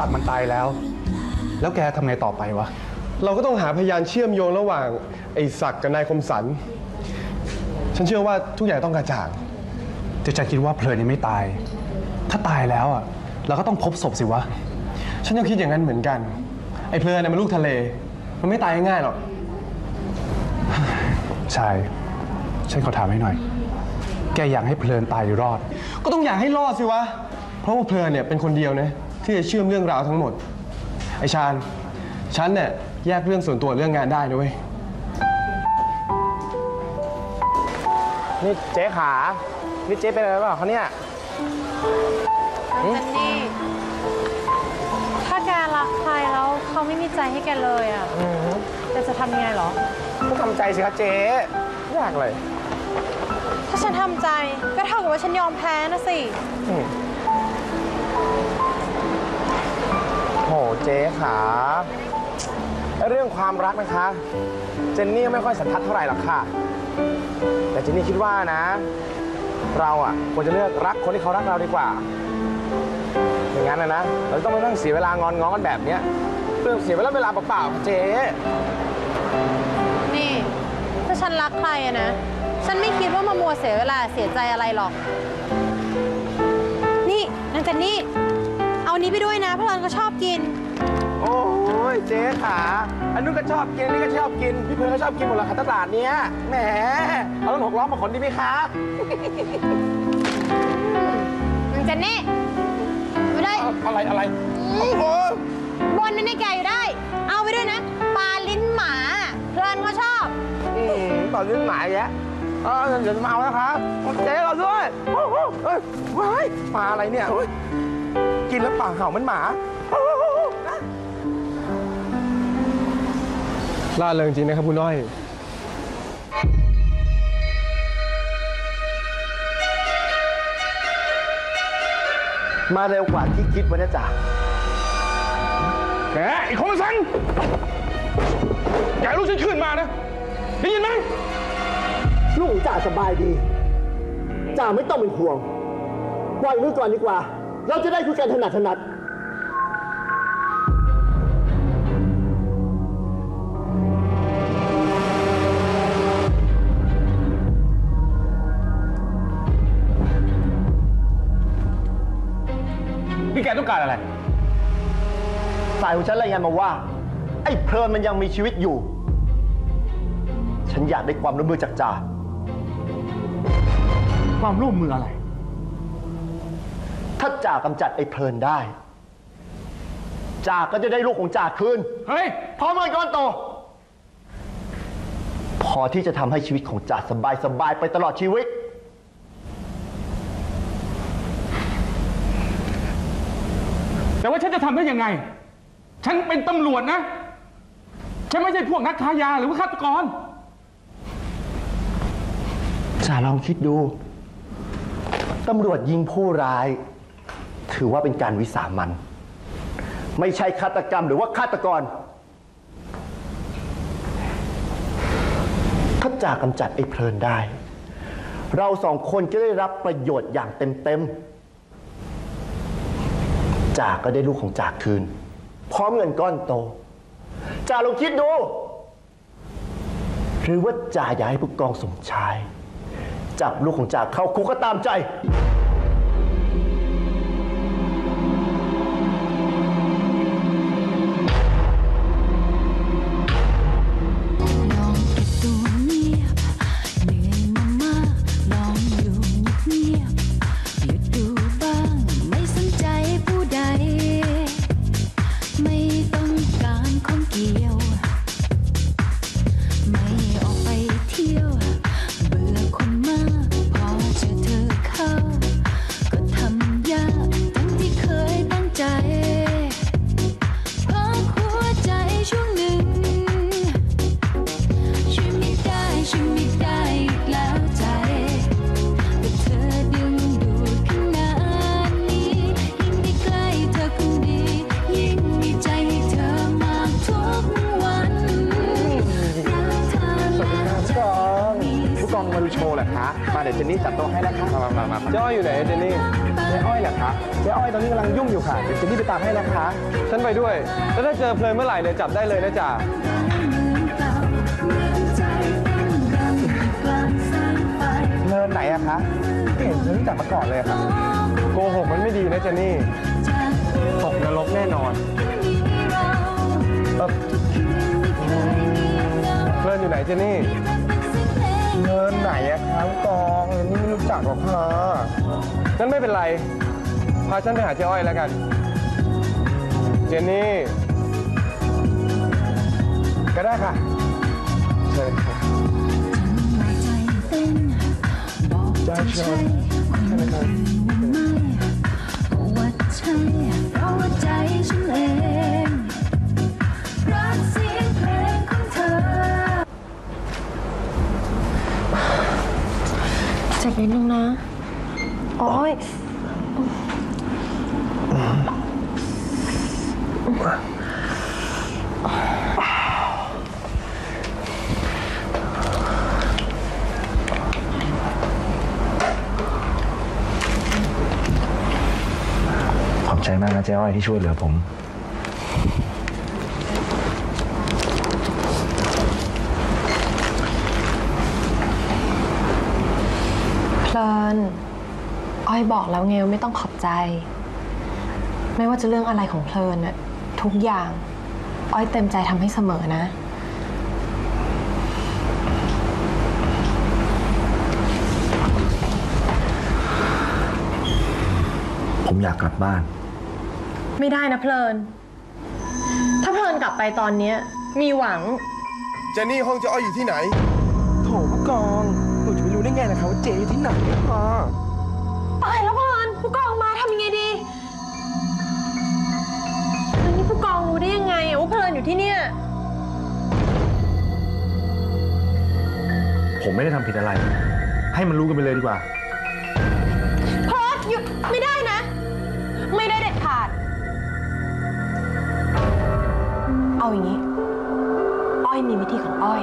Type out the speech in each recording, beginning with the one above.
ศักดิ์มันตายแล้ว แล้วแกทำไงต่อไปวะ เราก็ต้องหาพยานเชื่อมโยงระหว่าง ไอ้ศักดิ์กับนายคมสัน ฉันเชื่อว่าทุกอย่างต้องกระจ่างจะจะคิดว่าเพลินยังไม่ตาย ถ้าตายแล้วอะเราก็ต้องพบศพสิวะ ฉันก็คิดอย่างนั้นเหมือนกัน ไอ้เพลินน่ะมันลูกทะเล มันไม่ตายง่ายๆหรอก ใช่ฉันขอถามให้หน่อย แกอยากให้เพลินตายหรือรอด ก็ต้องอยากให้รอดสิวะ เพราะว่าเพลินเนี่ยเป็นคนเดียวนะ ที่จะเชื่อมเรื่องราวทั้งหมด ไอชาญฉันเนี่ยแยกเรื่องส่วนตัวเรื่องงานได้นะเว้ย นี่เจ๊ขา นี่เจ๊เป็นอะไรหรือเปล่าเขาเนี่ยเจนนี่ ถ้าแกรักใครแล้วเขาไม่มีใจให้แกเลยอะแกจะทำยังไงเหรอ ก็ทำใจสิคะเจ๊ยากเลย ถ้าฉันทำใจก็เท่ากับว่าฉันยอมแพ้นะสิ หเจ๊ขาเรื่องความรักนะคะ เจนนี่ไม่ค่อยสันทัดเท่าไหร่หรอกค่ะ แต่เจนนี่คิดว่านะ เราอะควรจะเลือกรักคนที่เขารักเราดีกว่า อย่างนั้นนะนะเราต้องไม่ต้องเสียเวลางอนง้อกันแบบเนี้ยเรื่องเสียเวลาเวลาเปล่าๆเจ๊นี่ถ้าฉันรักใครอะนะ ฉันไม่คิดว่ามามัวเสียเวลาเสียใจอะไรหรอก นี่นางเจนนี่ เอานี้ไปด้วยนะเพราะเราก็ชอบกิน โอ้ยเจ๊ขาอันนู้นก็ชอบกินอันนี่ก็ชอบกิน พี่เพื่อนก็ชอบกินหมดเลยค่ะตลาดเนี้ยแหมเอารถหกล้อมาขนดีไหมคะนางเจนนี่เอาไปด้วยอะไรอะไรบนนั่นให้แกอยู่ได้ เอาไปด้วยนะปลาลิ้นหมาเพลินก็ชอบอืมตอนนี้หมายแยะเออเดี๋ยวจะมาเอานะคะเจ๊เราด้วยโอ้โหเอ้ยว้ายปลาอะไรเนี่ยเฮ้ย กินแล้วปากเห่าเหมันหมาโอ้โหล่าเริงจริงนะครับคุณน้อย มาเร็วกว่าที่คิดไว้นะจ๊ะแกไอ้คมสันแกรู้ฉันขึ้นมานะ ได้ยินไหมลูกของจ่าสบายดี จ่าไม่ต้องเป็นห่วง ปล่อยมือก่อนดีกว่า เราจะได้คุยกันถนัดถนัดนี่แกต้องการอะไร สายของฉันรายงานมาว่า ไอ้เพลินมันยังมีชีวิตอยู่ ฉันอยากได้ความร่วมมือจากจ่า ความร่วมมืออะไร ถ้าจ่ากำจัดไอ้เพลินได้ จ่าก็จะได้ลูกของจ่าคืน เฮ้ยพร้อมเงินก้อนโต พอที่จะทำให้ชีวิตของจ่าสบายสบายๆไปตลอดชีวิต แต่ว่าฉันจะทำได้ยังไง ฉันเป็นตำรวจนะ ฉันไม่ใช่พวกนักค้ายาหรือว่าฆาตกร จ่าลองคิดดู ตำรวจยิงผู้ร้าย ถือว่าเป็นการวิสามัน ไม่ใช่ฆาตกรรมหรือว่าฆาตกร ถ้าจากำจัดไอ้เพลินได้ เราสองคนก็ได้รับประโยชน์อย่างเต็มๆจาก็ได้ลูกของจ่าคืน พร้อมเงินก้อนโต จ่าลองคิดดู หรือว่าจ่าอยากให้ผู้กองสมชาย จับลูกของจ่าเข้าคุกก็ตามใจ อ้อยตอนนี้กำลังยุ่งอยู่ค่ะเดี๋ยวจนนี่ไปตามให้นะคะ ฉันไปด้วย แล้วถ้าเจอเพลินเมื่อไหร่เนี่ยจับได้เลยนะจ่า เนินไหนอะคะไม่เห็นเคยรู้จักมาก่อนเลยอะค่ะ โกหกมันไม่ดีนะเจนนี่ ตกนรกแน่นอนเอ่อเพลินอยู่ไหนเจนนี่ เนินไหนอะคะผู้กองเจนนี่ไม่รู้จักหรอกค่ะ งั้นไม่เป็นไร พาฉันไปหาเจ๊อ้อยแล้วกัน เจนนี่ ก็ได้ค่ะเชิญครับได้เชิญใชั้เจ็นิงนะอ้ย อ้อยที่ช่วยเหลือผม เพลินอ้อยบอกแล้วไงว่าไม่ต้องขอบใจ ไม่ว่าจะเรื่องอะไรของเพลินน่ะทุกอย่าง อ้อยเต็มใจทำให้เสมอนะ ผมอยากกลับบ้าน ไม่ได้นะเพลิน ถ้าเพลินกลับไปตอนเนี้ยมีหวัง เจนนี่ห้องเจ้อ้อยอยู่ที่ไหน โถผู้กองหนูจะไปรู้ได้ไงนะคะว่าเจ๊อยู่ที่ไหนอะค่ะตายแล้วเพลินผู้กองมาทำยังไงดีแล้วนี่ผู้กองรู้ได้ยังไงอะว่าเพลินอยู่ที่เนี่ย ผมไม่ได้ทำผิดอะไร ให้มันรู้กันไปเลยดีกว่า เอาอย่างนี้ อ้อยมีวิธีของอ้อย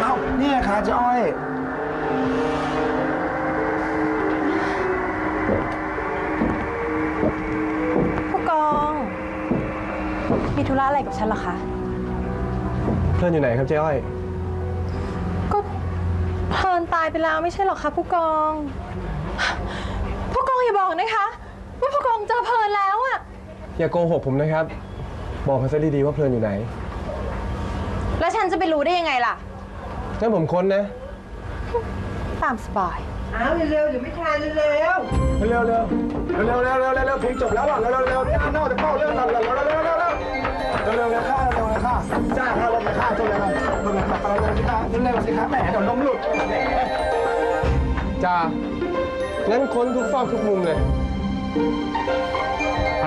เอ้านี่ไงคะเจ๊อ้อย ผู้กอง มีธุระอะไรกับฉันเหรอคะ เพลินอยู่ไหนครับเจ้อ้อยก็เพลินตาย ไปแล้วไม่ใช่หรอกคะผู้กอง ผู้กองอย่าบอกนะคะ ว่าผู้กองเจอเพลินแล้วอะอย่าโกหกผมนะครับ บอกพัสดีดีว่าเพลินอยู่ไหน แล้วฉันจะไปรู้ได้ยังไงล่ะงั้นผมค้นนะ ตามสบาย เอาวเร็วๆเดี๋ไม่ทันเร็วเร็วๆเร็วๆเร็วๆเร็วๆเร็วๆเพลงจบแล้วหรอเร็วๆเร็วๆนอกจากเป้าเร็วๆเร็วๆเร็วๆเร็วๆเร็วๆเร็วๆเร็วๆข้าเร็วๆเร้าจ้าข้าเร็วๆข้าจๆเร้วจๆเร้วไๆเร็วๆเร้คๆเร็วๆเร้าๆเร้หๆเดี๋ยวล้ๆเร็ด จ้างั้นค้นทุกซอกทุกมุมเลย ไป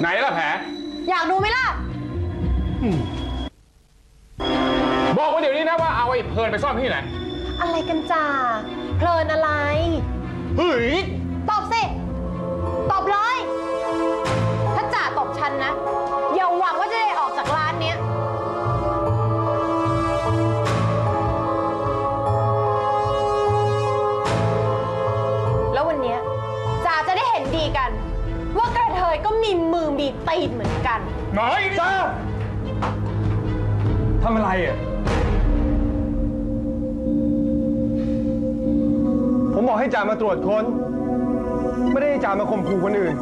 ไหนล่ะแผลอยากดูไหมล่ะ บอกว่าเดี๋ยวนี้นะว่าเอาไอ้เพลินไปซ่อนที่ไหน อะไรกันจ่าเพลินอะไร เฮ้ย ตอบสิ ตอบเลย ถ้าจ่าตอบฉันนะ อย่าหวังว่าจะได้ออกจากร้านเนี้ย แล้ววันเนี้ยจ่าจะได้เห็นดีกัน ว่ากระเท ยก็มีมือมีตีนเหมือนกัน น้อยจ้าทำอะไรอะผผมบอกให้จ่ามาตรวจค้น ไม่ได้ให้จ่ามาข่มขู่คนอื่น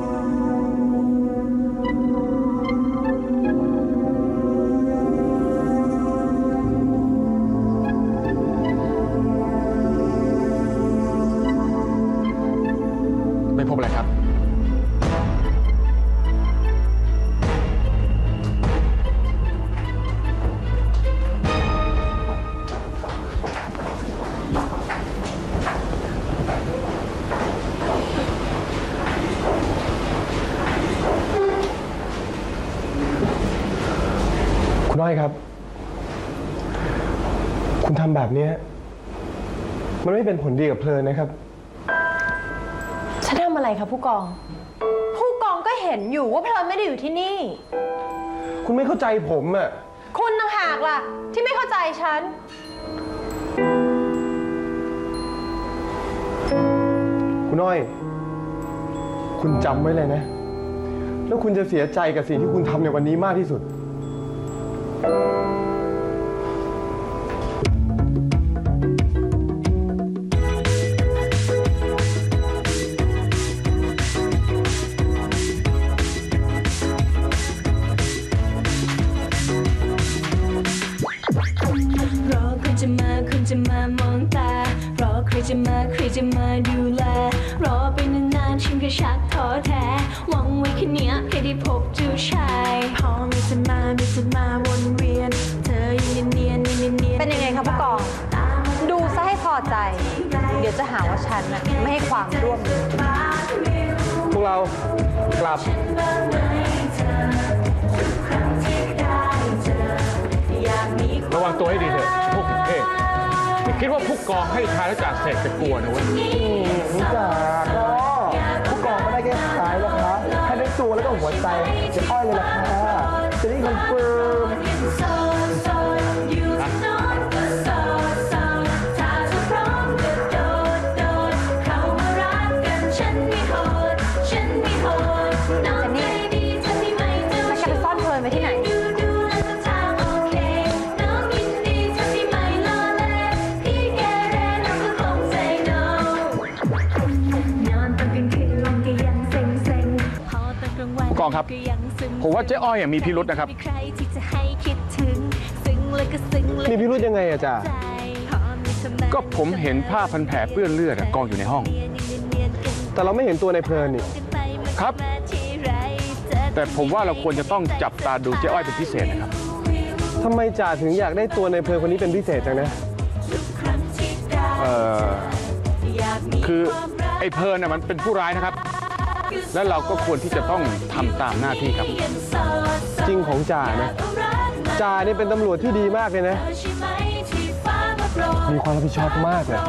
คุณอ้อยครับ คุณทำแบบเนี้ยมันไม่เป็นผลดีกับเพลินนะครับ ฉันทำอะไรคะผู้กอง ผู้กองก็เห็นอยู่ว่าเพลินไม่ได้อยู่ที่นี่ คุณไม่เข้าใจผมอะคุณต่างหากล่ะ ที่ไม่เข้าใจฉัน คุณอ้อย คุณจำไว้เลยนะ แล้วคุณจะเสียใจกับสิ่งที่คุณทำในวันนี้มากที่สุดรอคุณ จะมาคุณจะมามองตา รอ ใครจะมาใครจะมาดูแล รอไปนานๆฉันก็ชักท้อแท้หวังไว้แค่เนี้ยให้ได้พบเจ้าชายพอมีจะมามีจะมาวนเวียน เธอยังเนียนเนียนเนียนเป็นยังไงคะผู้กอง ดูซะให้พอใจ เดี๋ยวจะหาว่าฉันน่ะไม่ให้ความร่วมมือพวกเรากลับระวังตัวให้ดี คิดว่าผู้กองให้ทายแล้วจ่าเสกจะกลัวนะเว้ยรู้จักก็ผู้กองไม่ได้แค่ขายหรอกครับให้ได้ตัวแล้วก็หัวใจจะอ้อยเลยล่ะค่ะจะได้คอนเฟิร์ม องครับก็ยังซึมผมว่าเจ๊อ้อยอะมีพิรุษนะครับไม่มีใครที่จะให้คิดถึงซึ้งเลยก็ซึ้งเลยมีพิรุธยังไงอะจ๊ะใจพอมีเธอมาก็ผมเห็นผ้าพันแผลเปื้อนเลือดอะกองอยู่ในห้อง แต่เราไม่เห็นตัวในเพลินนี่ ครับ แต่ผมว่าเราควรจะต้องจับตาดูเจ๊อ้อยเป็นพิเศษนะครับทำไมจ่าถึงอยากได้ตัวในเพลินคนนี้เป็นพิเศษจังนะ เอ่อคือไอ้เพลิร์นน่ะมันเป็นผู้ร้ายนะครับ และเราก็ควรที่จะต้องทำตามหน้าที่ครับ จริงของจ่านะจ่านี่เป็นตำรวจที่ดีมากเลยนะ มีความรับผิดชอบมากเลย